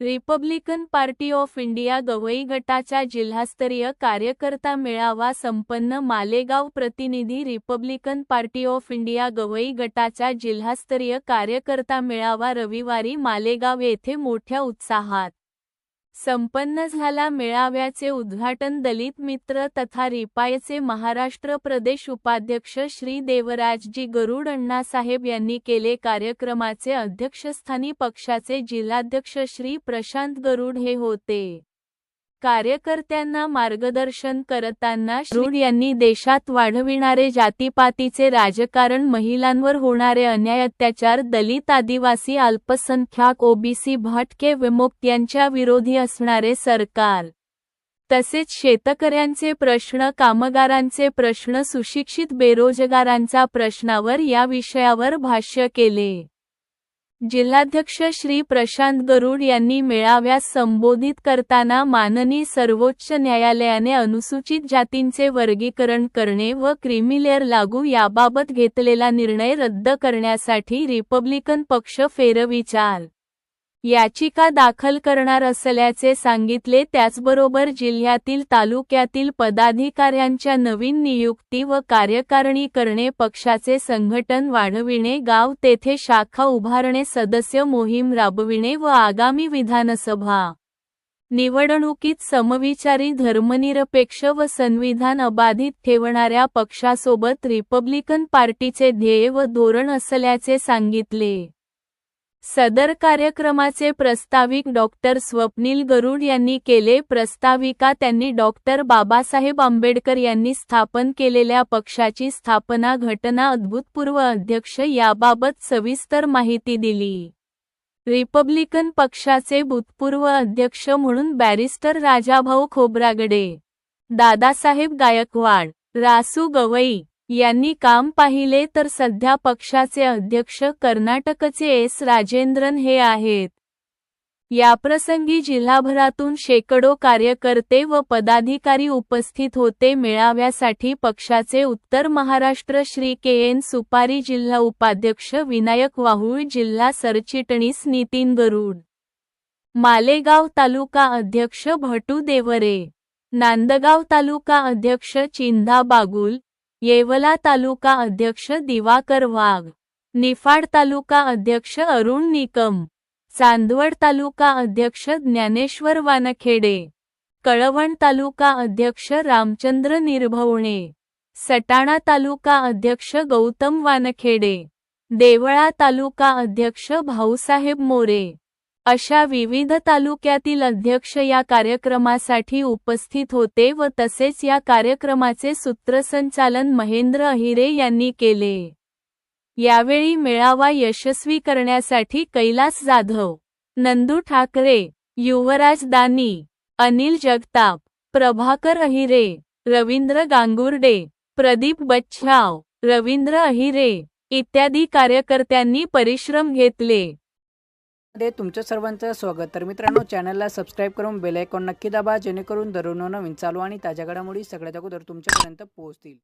Republican Party of India Gavai गटाच्या जिल्हास्तरीय कार्यकर्ता मेळावा संपन्न मालेगाव प्रतिनिधी Republican Party of India Gavai गटाच्या जिल्हास्तरीय कार्यकर्ता मेळावा रविवारी मालेगाव येथे मोठ्या उत्साहात. संपन्न झाला मेळाव्याचे उद्घाटन दलित मित्र तथा रिपायचे महाराष्ट्र प्रदेश उपाध्यक्ष श्री देवराजजी गरुड अण्णासाहेब यांनी केले कार्यक्रमाचे अध्यक्षस्थानी पक्षाचे जिल्हाध्यक्ष श्री प्रशांत गरुड हे होते. कार्यकर्त्यांना मार्गदर्शन करताना श्रुड यांनी देशात वाढविणारे जातीपातीचे राजकारण महिलांवर होणारे अन्याय अत्याचार दलित आदिवासी अल्पसंख्याक ओबीसी भटके विमुक्त यांच्या विरोधी असणारे सरकार. तसेच शेतकऱ्यांचे प्रश्न कामगारांचे प्रश्न सुशिक्षित बेरोजगारांचा प्रश्नावर या विषयावर भाष्य केले. जिल्हाध्यक्ष श्री प्रशांत गरुड यांनी मेळाव्यास संबोधित करताना माननीय सर्वोच्च न्यायालयाने अनुसूचित जातींचे वर्गीकरण करणे व क्रिमिलेअर लागू याबाबत घेतलेला निर्णय रद्द करण्यासाठी रिपब्लिकन पक्ष फेरविचार. याचिका दाखल करणार असल्याचे सांगितले त्याचबरोबर जिल्ह्यातील तालुक्यातील पदाधिकाऱ्यांच्या नवीन नियुक्ती व कार्यकारिणी करणे पक्षाचे संघटन वाढविणे गाव तेथे शाखा उभारणे सदस्य मोहीम राबविणे व आगामी विधानसभा निवडणुकीत समविचारी धर्मनिरपेक्ष व संविधान अबाधित ठेवणाऱ्या पक्षासोबत रिपब्लिकन पार्टीचे ध्येय व धोरण असल्याचे सांगितले. सदर कार्यक्रमाचे प्रस्ताविक डॉक्टर स्वप्नील गरुड यांनी केले प्रस्ताविका त्यांनी डॉक्टर बाबासाहेब आंबेडकर यांनी स्थापन केलेल्या पक्षाची स्थापना घटना अद्भुतपूर्व अध्यक्ष याबाबत सविस्तर माहिती दिली. रिपब्लिकन पक्षाचे भूतपूर्व अध्यक्ष म्हणून बॅरिस्टर राजाभाऊ खोब्रागडे दादासाहेब गायकवाड रासू गवई यांनी काम पाहिले तर सध्या पक्षाचे अध्यक्ष कर्नाटकचे एस राजेंद्रन हे आहेत. याप्रसंगी जिल्हाभरातून शेकडो कार्यकर्ते व पदाधिकारी उपस्थित होते. मेळाव्यासाठी पक्षाचे उत्तर महाराष्ट्र श्री के एन सुपारी जिल्हा उपाध्यक्ष विनायक वाहुळ जिल्हा सरचिटणीस नितीन गरुड मालेगाव तालुका अध्यक्ष भटू देवरे नांदगाव तालुका अध्यक्ष चिंधा बागुल येवला तालुका अध्यक्ष दिवाकर वाघ निफाड तालुका अध्यक्ष अरुण निकम चांदवड तालुका अध्यक्ष ज्ञानेश्वर वानखेडे कळवण तालुका अध्यक्ष रामचंद्र निर्भवणे सटाणा तालुका अध्यक्ष गौतम वानखेडे देवळा तालुका अध्यक्ष भाऊसाहेब मोरे. अशा विविध तालुक्यातील अध्यक्ष या कार्यक्रमासाठी उपस्थित होते व तसेच या कार्यक्रमाचे सूत्रसंचालन महेंद्र अहिरे यांनी केले. यावेळी मेळावा यशस्वी करण्यासाठी कैलास जाधव नंदू ठाकरे युवराज दानी अनिल जगताप प्रभाकर अहिरे रवींद्र गांगुर्डे प्रदीप बच्छाव रवींद्र अहिरे इत्यादी कार्यकर्त्यांनी परिश्रम घेतले. मध्ये तुमच्या सर्वांचं स्वागत. तर मित्रांनो चॅनलला सबस्क्राईब करून बेल आयकॉन नक्की दाबा जेणेकरून दररोज नवीन चालू आणि ताज्या घडामोडी सगळ्यात अगोदर तुमच्यापर्यंत पोहोचतील.